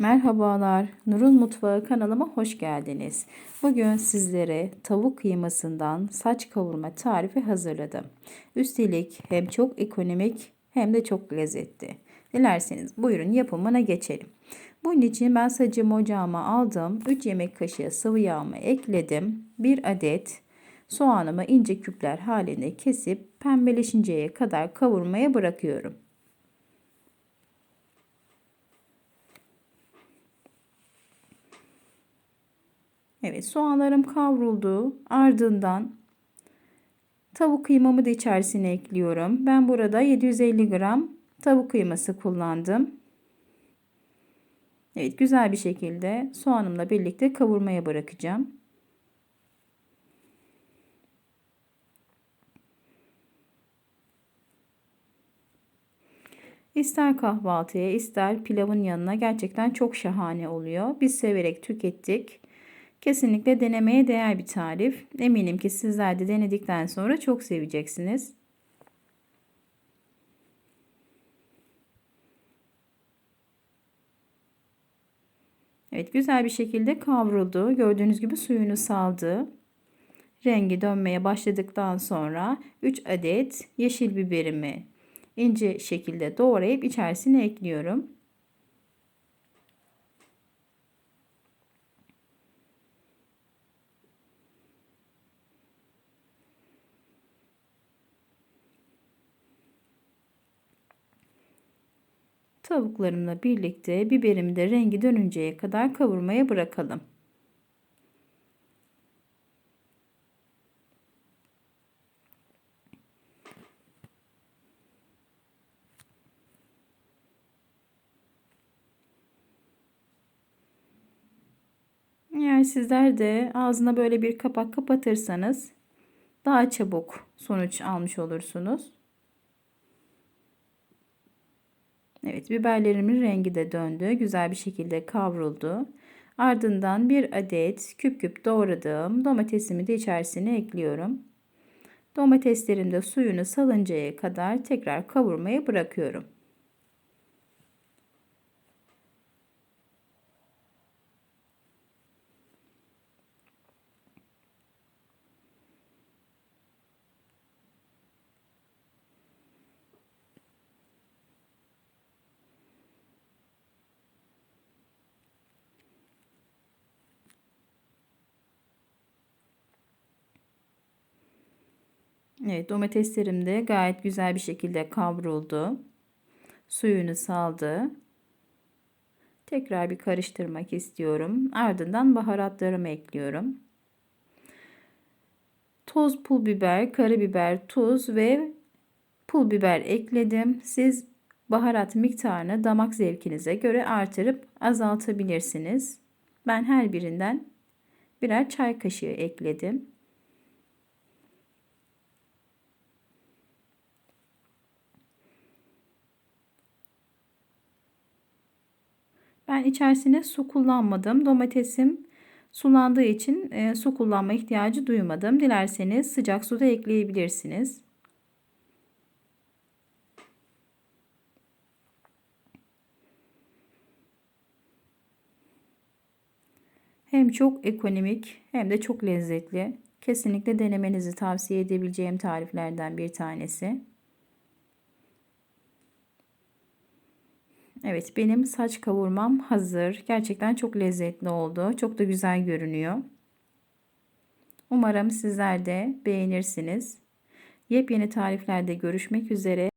Merhabalar, Nur'un Mutfağı kanalıma hoş geldiniz. Bugün sizlere tavuk kıymasından saç kavurma tarifi hazırladım. Üstelik hem çok ekonomik hem de çok lezzetli. Dilerseniz buyurun yapımına geçelim. Bunun için ben sacımı ocağıma aldım. 3 yemek kaşığı sıvı yağımı ekledim. 1 adet soğanımı ince küpler halinde kesip pembeleşinceye kadar kavurmaya bırakıyorum. Evet soğanlarım kavruldu. Ardından tavuk kıymamı da içerisine ekliyorum. Ben burada 750 gram tavuk kıyması kullandım. Evet güzel bir şekilde soğanımla birlikte kavurmaya bırakacağım. İster kahvaltıya ister pilavın yanına gerçekten çok şahane oluyor. Biz severek tükettik. Kesinlikle denemeye değer bir tarif. Eminim ki sizler de denedikten sonra çok seveceksiniz. Evet güzel bir şekilde kavruldu. Gördüğünüz gibi suyunu saldı. Rengi dönmeye başladıktan sonra 3 adet yeşil biberimi ince şekilde doğrayıp içerisine ekliyorum. Tavuklarımla birlikte biberimi de rengi dönünceye kadar kavurmaya bırakalım. Eğer sizler de ağzına böyle bir kapak kapatırsanız daha çabuk sonuç almış olursunuz. Evet biberlerimin rengi de döndü. Güzel bir şekilde kavruldu. Ardından bir adet küp küp doğradığım domatesimi de içerisine ekliyorum. Domateslerim de suyunu salıncaya kadar tekrar kavurmaya bırakıyorum. Evet domateslerim de gayet güzel bir şekilde kavruldu. Suyunu saldı. Tekrar bir karıştırmak istiyorum. Ardından baharatlarımı ekliyorum. Toz pul biber, karabiber, tuz ve pul biber ekledim. Siz baharat miktarını damak zevkinize göre artırıp azaltabilirsiniz. Ben her birinden birer çay kaşığı ekledim. Ben içerisine su kullanmadım. Domatesim sulandığı için e, su kullanma ihtiyacı duymadım. Dilerseniz sıcak su da ekleyebilirsiniz. Hem çok ekonomik hem de çok lezzetli. Kesinlikle denemenizi tavsiye edebileceğim tariflerden bir tanesi. Evet benim saç kavurmam hazır. Gerçekten çok lezzetli oldu. Çok da güzel görünüyor. Umarım sizler de beğenirsiniz. Yepyeni tariflerde görüşmek üzere.